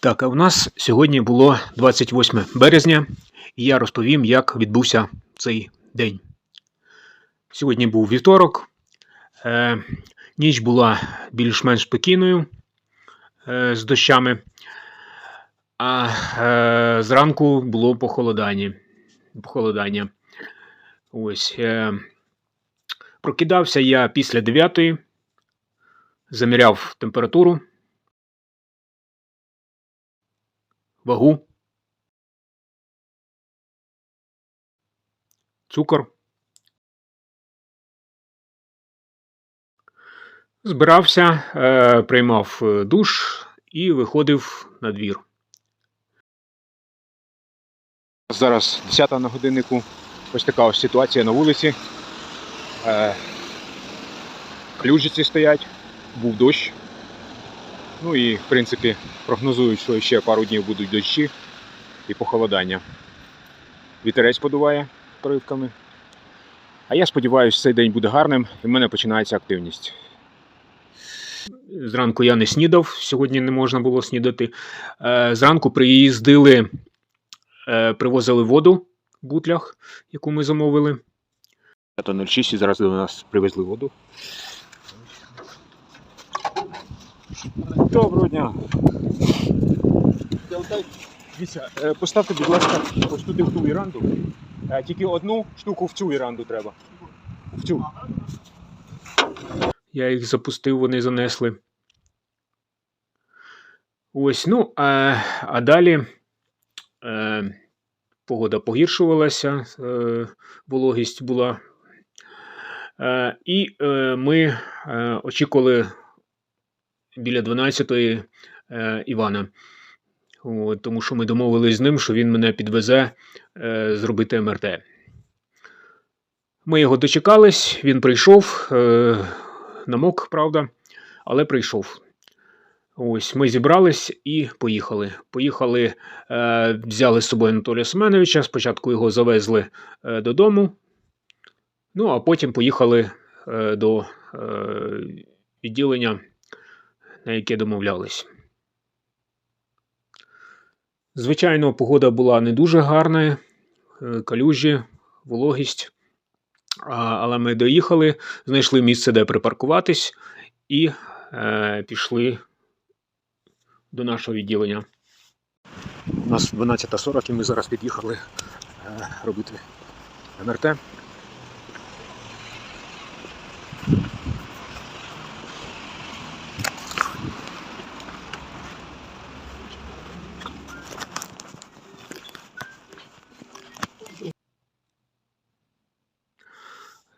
Так, а в нас сьогодні було 28 березня, і я розповім, як відбувся цей день. Сьогодні був вівторок. Е, ніч була більш-менш спокійною е, з дощами, а е, зранку було похолодання. похолодання. Ось, е, прокидався я після 9, заміряв температуру. Вагу, цукор. Збирався, е, приймав е, душ і виходив на двір. Зараз 10 на годиннику. Ось така ось ситуація на вулиці. Е, Ключиці стоять, був дощ. Ну і, в принципі, прогнозують, що ще пару днів будуть дощі і похолодання. Вітерець подуває поривками. А я сподіваюся, цей день буде гарним і в мене починається активність. Зранку я не снідав, сьогодні не можна було снідати. Е, Зранку приїздили, е, привозили воду в бутлях, яку ми замовили. 06 і зараз до нас привезли воду. Доброго дня. Е, поставте, будь ласка, ось туди в ту віранду. Е, Тільки одну штуку в цю віранду треба. В цю. Я їх запустив, вони занесли. Ось, ну, а, а далі е, погода погіршувалася, е, вологість була. Е, і е, ми е, очікували біля 12-ї е, Івана. От, тому що ми домовились з ним, що він мене підвезе е, зробити МРТ. Ми його дочекались, він прийшов. Е, намок, правда, але прийшов. Ось ми зібрались і поїхали. Поїхали, е, взяли з собою Анатолія Семеновича. Спочатку його завезли е, додому, ну а потім поїхали е, до е, відділення, на яке домовлялись. Звичайно, погода була не дуже гарна, е, калюжі, вологість. Але ми доїхали, знайшли місце, де припаркуватись, і е, пішли до нашого відділення. У нас 12.40 і ми зараз під'їхали е, робити МРТ.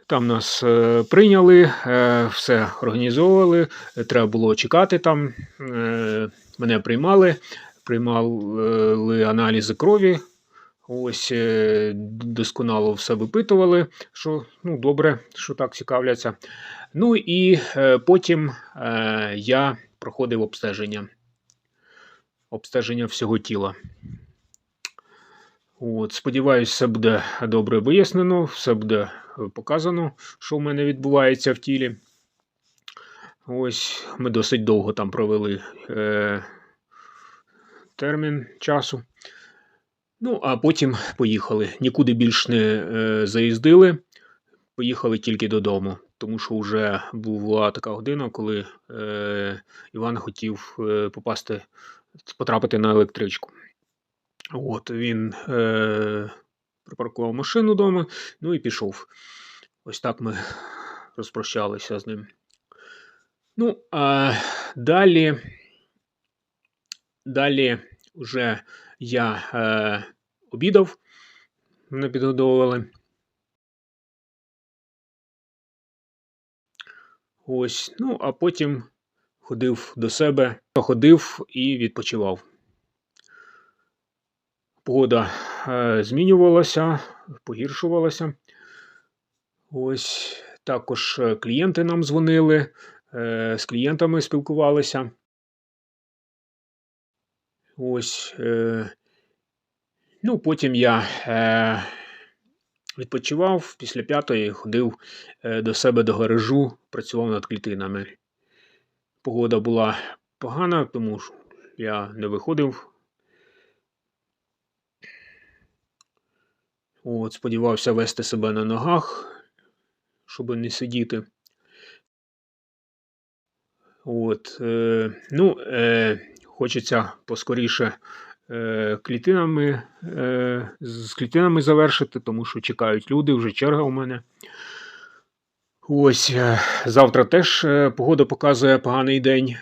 Там нас е, прийняли, е, все організовували. Треба було чекати там. Е, мене приймали, приймали аналізи крові. Ось досконало все випитували, що ну, добре, що так цікавляться. Ну і е, потім е, я проходив обстеження. Обстеження всього тіла. От, сподіваюсь, все буде добре вияснено, все буде показано, що в мене відбувається в тілі. Ось ми досить довго там провели е, термін часу. Ну, а потім поїхали. Нікуди більш не е, заїздили, поїхали тільки додому. Тому що вже була така година, коли е, Іван хотів е, попасти, потрапити на електричку. От він е, припаркував машину вдома, ну і пішов. Ось так ми розпрощалися з ним. Ну, а далі, далі вже я е, обідав, мене підгодовували. Ось, ну, а потім ходив до себе, походив і відпочивав. Погода змінювалася, погіршувалася. Ось також е, клієнти нам дзвонили, е, з клієнтами спілкувалися. Ось. Е, ну, потім я е, відпочивав після п'ятої, ходив е, до себе до гаражу, працював над клітинами. Погода була погана, тому що я не виходив. От, сподівався вести себе на ногах, щоб не сидіти. От, е, ну, е, хочеться поскоріше е, клітинами, е, з клітинами завершити, тому що чекають люди, вже черга у мене. Ось, е, завтра теж е, погода показує поганий день,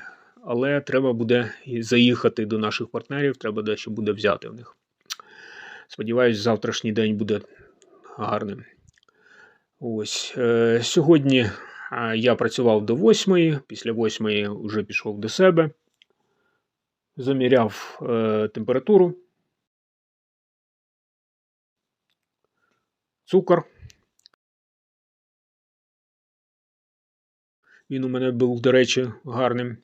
але треба буде заїхати до наших партнерів, треба дещо буде взяти в них. Сподіваюсь, завтрашній день буде гарним. Ось, е, сьогодні е, я працював до восьмої, після восьмої вже пішов до себе, заміряв е, температуру, цукор. Він у мене був, до речі, гарним.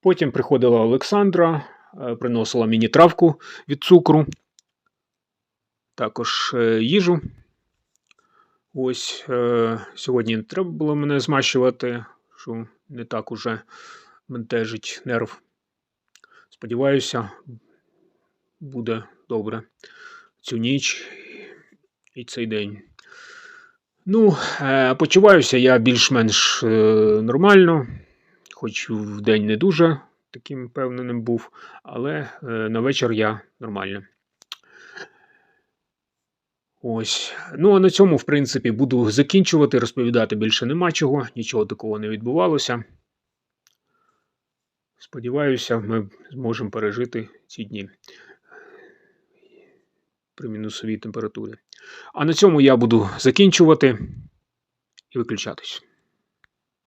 Потім приходила Олександра, приносила мені травку від цукру, також е, їжу. Ось е, сьогодні не треба було мене змащувати, що не так уже бентежить нерв. Сподіваюся, буде добре цю ніч і цей день. Ну, е, почуваюся я більш-менш е, нормально, хоч в день не дуже таким впевненим був, але е, на вечір я нормально. Ось. Ну, а на цьому, в принципі, буду закінчувати, розповідати більше нема чого, нічого такого не відбувалося. Сподіваюся, ми зможемо пережити ці дні при мінусовій температурі. А на цьому я буду закінчувати і виключатись.